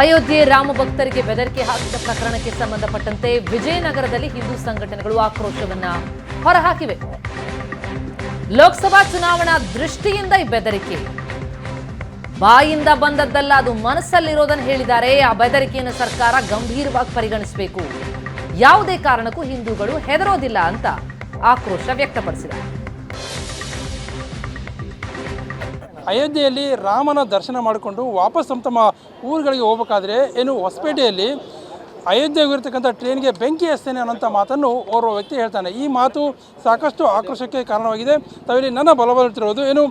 ಅಯೋಧ್ಯೆ ರಾಮ ಭಕ್ತರಿಗೆ ಬೆದರಿಕೆ ಹಾಕಿದ ಪ್ರಕರಣಕ್ಕೆ ಸಂಬಂಧಪಟ್ಟಂತೆ ವಿಜಯನಗರದಲ್ಲಿ ಹಿಂದೂ ಸಂಘಟನೆಗಳು ಆಕ್ರೋಶವನ್ನ ಹೊರಹಾಕಿವೆ. ಲೋಕಸಭಾ ಚುನಾವಣಾ ದೃಷ್ಟಿಯಿಂದ ಈ ಬೆದರಿಕೆ. ಬಾಯಿಂದ ಬಂದದ್ದಲ್ಲ, ಅದು ಮನಸ್ಸಲ್ಲಿರೋದನ್ನು ಹೇಳಿದ್ದಾರೆ. ಆ ಬೆದರಿಕೆಯನ್ನು ಸರ್ಕಾರ ಗಂಭೀರವಾಗಿ ಪರಿಗಣಿಸಬೇಕು. ಯಾವುದೇ ಕಾರಣಕ್ಕೂ ಹಿಂದೂಗಳು ಹೆದರೋದಿಲ್ಲ ಅಂತ ಆಕ್ರೋಶ ವ್ಯಕ್ತಪಡಿಸಿದ್ದಾರೆ ಅಯೋಧ್ಯೆಯಲ್ಲಿ ರಾಮನ ದರ್ಶನ ಮಾಡಿಕೊಂಡು ವಾಪಸ್ ತಮ್ಮ ತಮ್ಮ ಊರುಗಳಿಗೆ ಹೋಗ್ಬೇಕಾದ್ರೆ ಏನು ಹೊಸಪೇಟೆಯಲ್ಲಿ ಅಯೋಧ್ಯೆಗೆ ಇರತಕ್ಕಂಥ ಟ್ರೈನ್ಗೆ ಬೆಂಕಿ ಹಚ್ತೇನೆ ಅನ್ನೋಂಥ ಮಾತನ್ನು ಓರ್ವ ವ್ಯಕ್ತಿ ಹೇಳ್ತಾನೆ. ಈ ಮಾತು ಸಾಕಷ್ಟು ಆಕ್ರೋಶಕ್ಕೆ ಕಾರಣವಾಗಿದೆ. ತಾವಿಲ್ಲಿ ನನ್ನ ಬಲಬರುತ್ತಿರೋದು ಏನು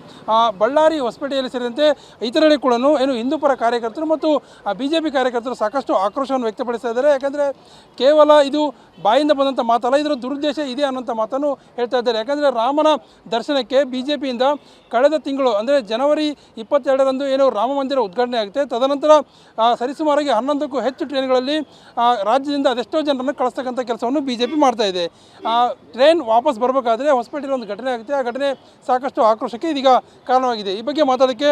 ಬಳ್ಳಾರಿ ಹೊಸಪೇಟೆಯಲ್ಲಿ ಸೇರಿದಂತೆ ಇತರೆಡೆ ಕೂಡ ಏನು ಹಿಂದೂಪರ ಕಾರ್ಯಕರ್ತರು ಮತ್ತು ಬಿ ಜೆ ಪಿ ಕಾರ್ಯಕರ್ತರು ಸಾಕಷ್ಟು ಆಕ್ರೋಶವನ್ನು ವ್ಯಕ್ತಪಡಿಸ್ತಾ ಇದ್ದಾರೆ. ಯಾಕಂದರೆ ಕೇವಲ ಇದು ಬಾಯಿಂದ ಬಂದಂಥ ಮಾತಲ್ಲ, ಇದರ ದುರುದ್ದೇಶ ಇದೆ ಅನ್ನೋಂಥ ಮಾತನ್ನು ಹೇಳ್ತಾ ಇದ್ದಾರೆ. ಯಾಕಂದರೆ ರಾಮನ ದರ್ಶನಕ್ಕೆ ಬಿ ಜೆ ಪಿಯಿಂದ ಕಳೆದ ತಿಂಗಳು, ಅಂದರೆ ಜನವರಿ ಇಪ್ಪತ್ತೆರಡರಂದು ಏನು ರಾಮ ಮಂದಿರ ಉದ್ಘಾಟನೆ ಆಗುತ್ತೆ. ತದನಂತರ ಸರಿಸುಮಾರಾಗಿ ಹನ್ನೊಂದಕ್ಕೂ ಹೆಚ್ಚು ಟ್ರೈನ್ಗಳಲ್ಲಿ ರಾಜ್ಯದಿಂದ ಅದೆಷ್ಟೋ ಜನರನ್ನು ಕಳಿಸ್ತಕ್ಕಂಥ ಕೆಲಸವನ್ನು ಬಿ ಜೆ ಪಿ ಮಾಡ್ತಾ ಇದೆ. ಟ್ರೈನ್ ವಾಪಸ್ ಬರಬೇಕಾದ್ರೆ ಹೊಸಪೇಟೆಯಲ್ಲಿ ಒಂದು ಘಟನೆ ಆಗುತ್ತೆ. ಆ ಘಟನೆ ಸಾಕಷ್ಟು ಆಕ್ರೋಶಕ್ಕೆ ಇದೀಗ ಕಾರಣವಾಗಿದೆ. ಈ ಬಗ್ಗೆ ಮಾತಾಡೋಕ್ಕೆ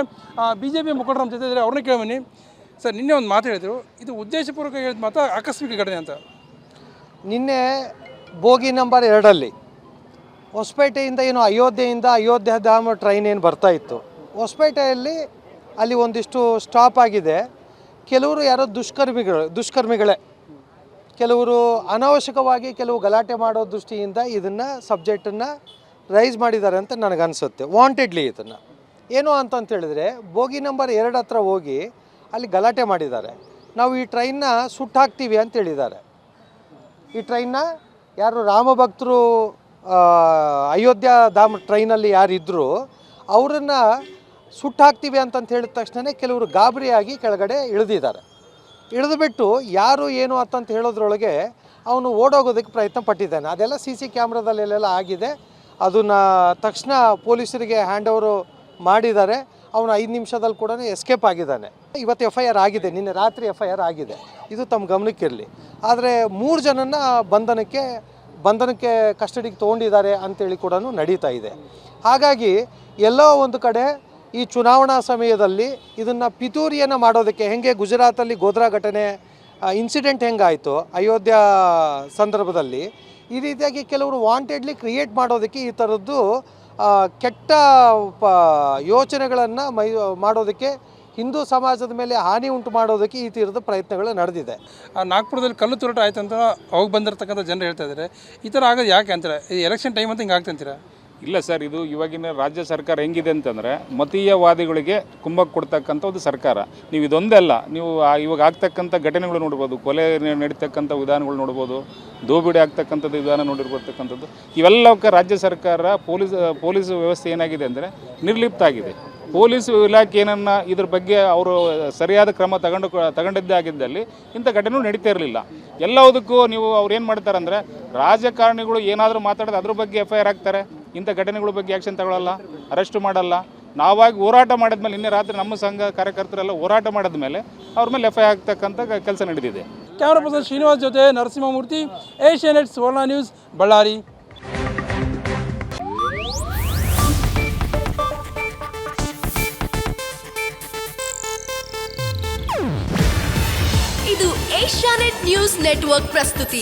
ಬಿ ಜೆ ಪಿ ಮುಖಂಡರ ನಮ್ಮ ಜೊತೆ ಇದ್ದಾರೆ ಅವ್ರನ್ನ ಕೇಳಬನ್ನಿ ಸರ್, ನಿನ್ನೆ ಒಂದು ಮಾತು ಹೇಳಿದರು. ಇದು ಉದ್ದೇಶಪೂರ್ವಕ ಹೇಳಿದ ಮಾತಾ, ಆಕಸ್ಮಿಕ ಘಟನೆ ಅಂತ? ನಿನ್ನೆ ಬೋಗಿ ನಂಬರ್ ಎರಡಲ್ಲಿ ಹೊಸಪೇಟೆಯಿಂದ ಏನು ಅಯೋಧ್ಯೆಯಿಂದ ಅಯೋಧ್ಯೆ ಧಾಮ ಟ್ರೈನ್ ಏನು ಬರ್ತಾ ಇತ್ತು. ಹೊಸಪೇಟೆಯಲ್ಲಿ ಅಲ್ಲಿ ಒಂದಿಷ್ಟು ಸ್ಟಾಪ್ ಆಗಿದೆ. ಕೆಲವರು ಯಾರೋ ದುಷ್ಕರ್ಮಿಗಳು, ದುಷ್ಕರ್ಮಿಗಳೇ. ಕೆಲವರು ಅನಾವಶ್ಯಕವಾಗಿ ಕೆಲವು ಗಲಾಟೆ ಮಾಡೋ ದೃಷ್ಟಿಯಿಂದ ಇದನ್ನು ಸಬ್ಜೆಕ್ಟನ್ನು ರೈಸ್ ಮಾಡಿದ್ದಾರೆ ಅಂತ ನನಗನ್ಸುತ್ತೆ. ವಾಂಟೆಡ್ಲಿ ಇದನ್ನು. ಏನು ಅಂತಂತ ಹೇಳಿದ್ರೆ, ಬೋಗಿ ನಂಬರ್ ಎರಡು ಹತ್ರ ಹೋಗಿ ಅಲ್ಲಿ ಗಲಾಟೆ ಮಾಡಿದ್ದಾರೆ. ನಾವು ಈ ಟ್ರೈನ್ನ ಸುಟ್ಟಾಕ್ತೀವಿ ಅಂತ ಹೇಳಿದ್ದಾರೆ. ಈ ಟ್ರೈನ್ನ ಯಾರು ರಾಮಭಕ್ತರು ಅಯೋಧ್ಯ ಧಾಮ ಟ್ರೈನಲ್ಲಿ ಯಾರಿದ್ದರು ಅವರನ್ನು ಸುಟ್ಟಾಕ್ತೀವಿ ಅಂತಂತ ಹೇಳಿದ ತಕ್ಷಣವೇ ಕೆಲವರು ಗಾಬರಿಯಾಗಿ ಕೆಳಗಡೆ ಇಳಿದಿದ್ದಾರೆ. ಇಳಿದುಬಿಟ್ಟು ಯಾರು ಏನು ಅಂತ ಹೇಳೋದ್ರೊಳಗೆ ಅವನು ಓಡೋಗೋದಕ್ಕೆ ಪ್ರಯತ್ನ ಪಟ್ಟಿದ್ದಾನೆ. ಅದೆಲ್ಲ ಸಿ ಸಿ ಕ್ಯಾಮ್ರಾದಲ್ಲೆಲ್ಲ ಆಗಿದೆ. ಅದನ್ನು ತಕ್ಷಣ ಪೊಲೀಸರಿಗೆ ಹ್ಯಾಂಡ್ ಓವರು ಮಾಡಿದ್ದಾರೆ. ಅವನು ಐದು ನಿಮಿಷದಲ್ಲಿ ಕೂಡ ಎಸ್ಕೇಪ್ ಆಗಿದ್ದಾನೆ. ಇವತ್ತು ಎಫ್ ಐ ಆರ್ ಆಗಿದೆ. ನಿನ್ನೆ ರಾತ್ರಿ ಎಫ್ ಐ ಆರ್ ಆಗಿದೆ. ಇದು ತಮ್ಮ ಗಮನಕ್ಕಿರಲಿ ಆದರೆ ಮೂರು ಜನನ ಬಂಧನಕ್ಕೆ ಬಂಧನಕ್ಕೆ ಕಸ್ಟಡಿಗೆ ತೊಗೊಂಡಿದ್ದಾರೆ ಅಂತೇಳಿ ಕೂಡ ನಡೀತಾ ಇದೆ. ಹಾಗಾಗಿ ಎಲ್ಲೋ ಒಂದು ಕಡೆ ಈ ಚುನಾವಣಾ ಸಮಯದಲ್ಲಿ ಇದನ್ನು ಪಿತೂರಿಯನ್ನು ಮಾಡೋದಕ್ಕೆ ಹೆಂಗೆ ಗುಜರಾತಲ್ಲಿ ಗೋಧ್ರಾ ಘಟನೆ ಇನ್ಸಿಡೆಂಟ್ ಹೆಂಗಾಯಿತು ಅಯೋಧ್ಯ ಸಂದರ್ಭದಲ್ಲಿ, ಈ ರೀತಿಯಾಗಿ ಕೆಲವರು ವಾಂಟೆಡ್ಲಿ ಕ್ರಿಯೇಟ್ ಮಾಡೋದಕ್ಕೆ ಈ ಥರದ್ದು ಕೆಟ್ಟ, ಪ, ಯೋಚನೆಗಳನ್ನು ಮೈ, ಮಾಡೋದಕ್ಕೆ ಹಿಂದೂ ಸಮಾಜದ ಮೇಲೆ ಹಾನಿ ಉಂಟು ಮಾಡೋದಕ್ಕೆ ಈ ಥರದ ಪ್ರಯತ್ನಗಳು ನಡೆದಿದೆ. ನಾಗ್ಪುರದಲ್ಲಿ ಕಲ್ಲು ತುರಟ ಆಯ್ತು ಅಂತ ಹೋಗಿ ಬಂದಿರತಕ್ಕಂಥ ಜನರು ಹೇಳ್ತಾ ಇದ್ದಾರೆ. ಈ ಥರ ಆಗೋದು ಯಾಕೆ ಅಂತೀರ? ಈ ಎಲೆಕ್ಷನ್ ಟೈಮ್ ಅಂತ ಹಿಂಗೆ ಆಗ್ತಂತೀರಾ ಇಲ್ಲ ಸರ್, ಇದು ಇವಾಗಿನ ರಾಜ್ಯ ಸರ್ಕಾರ ಹೆಂಗಿದೆ ಅಂತಂದರೆ ಮತೀಯವಾದಿಗಳಿಗೆ ಕುಂಭ ಕೊಡ್ತಕ್ಕಂಥ ಒಂದು ಸರ್ಕಾರ. ನೀವು ಇದೊಂದಲ್ಲ ನೀವು ಆ ಇವಾಗ ಆಗ್ತಕ್ಕಂಥ ಘಟನೆಗಳು ನೋಡ್ಬೋದು, ಕೊಲೆ ನಡೀತಕ್ಕಂಥ ವಿಧಾನಗಳು ನೋಡ್ಬೋದು, ದೋಬಿಡಿ ಆಗ್ತಕ್ಕಂಥದ್ದು ವಿಧಾನ ನೋಡಿರ್ತಕ್ಕಂಥದ್ದು ಇವೆಲ್ಲವಕ್ಕೆ ರಾಜ್ಯ ಸರ್ಕಾರ ಪೊಲೀಸ್ ಪೊಲೀಸ್ ವ್ಯವಸ್ಥೆ ಏನಾಗಿದೆ ಅಂದರೆ ನಿರ್ಲಿಪ್ತ ಆಗಿದೆ ಪೊಲೀಸ್ ಇಲಾಖೆ ಏನನ್ನ ಇದ್ರ ಬಗ್ಗೆ ಅವರು ಸರಿಯಾದ ಕ್ರಮ ತಗೊಂಡು, ತಗೊಂಡಿದ್ದೇ ಆಗಿದ್ದಲ್ಲಿ ಇಂಥ ಘಟನೆ ನಡೀತಾ ಇರಲಿಲ್ಲ. ಎಲ್ಲದಕ್ಕೂ ನೀವು ಅವ್ರು ಏನು ಮಾಡ್ತಾರೆ ಅಂದರೆ ರಾಜಕಾರಣಿಗಳು ಏನಾದರೂ ಮಾತಾಡೋದು ಅದ್ರ ಬಗ್ಗೆ ಎಫ್ ಐ ಆರ್ ಹಾಕ್ತಾರೆ. ಇಂಥ ಘಟನೆಗಳ ಬಗ್ಗೆ ಆ್ಯಕ್ಷನ್ ತಗೊಳ್ಳಲ್ಲ ಅರೆಸ್ಟ್ ಮಾಡಲ್ಲ. ನಾವಾಗಿ ಹೋರಾಟ ಮಾಡಿದ್ಮೇಲೆ ನಿನ್ನೆ ರಾತ್ರಿ ನಮ್ಮ ಸಂಘ ಕಾರ್ಯಕರ್ತರೆಲ್ಲ ಹೋರಾಟ ಮಾಡಿದ್ಮೇಲೆ ಅವ್ರ ಮೇಲೆ ಎಫ್ ಐ ಆಗ್ತಕ್ಕಂಥ ಕೆಲಸ ನಡೆದಿದೆ ಕ್ಯಾಮ್ರಾ ಪರ್ಸನ್ ಶ್ರೀನಿವಾಸ್ ಜೊತೆ Narasimhamurthy Asia net Suvarna news Ballari ಇದು ಏಷ್ಯಾನೆಟ್ ನ್ಯೂಸ್ ನೆಟ್ವರ್ಕ್ ಪ್ರಸ್ತುತಿ.